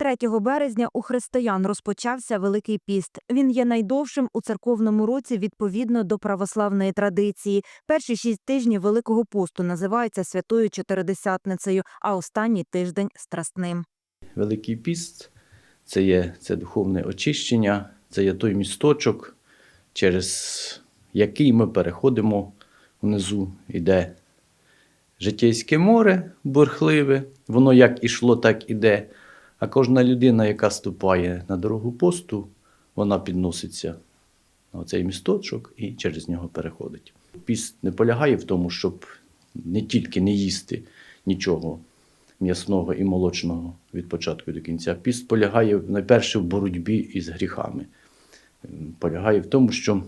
3 березня у християн розпочався Великий піст. Він є найдовшим у церковному році відповідно до православної традиції. Перші шість тижнів Великого посту називаються Святою Чотиридесятницею, а останній тиждень страстним. Великий піст це є це духовне очищення, це є той місточок, через який ми переходимо внизу, іде житейське море бурхливе, воно як ішло, так іде. А кожна людина, яка ступає на дорогу посту, вона підноситься на цей місточок і через нього переходить. Піст не полягає в тому, щоб не тільки не їсти нічого м'ясного і молочного від початку до кінця. Піст полягає найперше в боротьбі із гріхами. Полягає в тому, що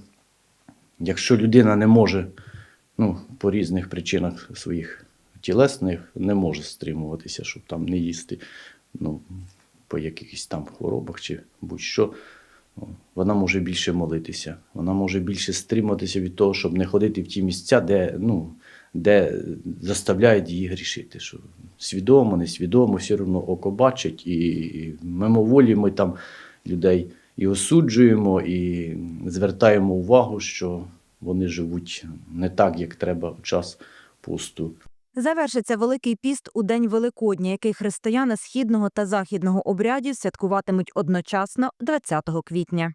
якщо людина не може ну, по різних причинах своїх тілесних, не може стримуватися, щоб там не їсти, ну, по якихось там хворобах чи будь-що, ну, вона може більше молитися, вона може більше стримуватися від того, щоб не ходити в ті місця, де, ну, де заставляють її грішити. Що свідомо, несвідомо, все одно око бачить, і мимоволі ми там людей і осуджуємо, і звертаємо увагу, що вони живуть не так, як треба в час посту. Завершиться Великий піст у день Великодня, який християни східного та західного обрядів святкуватимуть одночасно 20 квітня.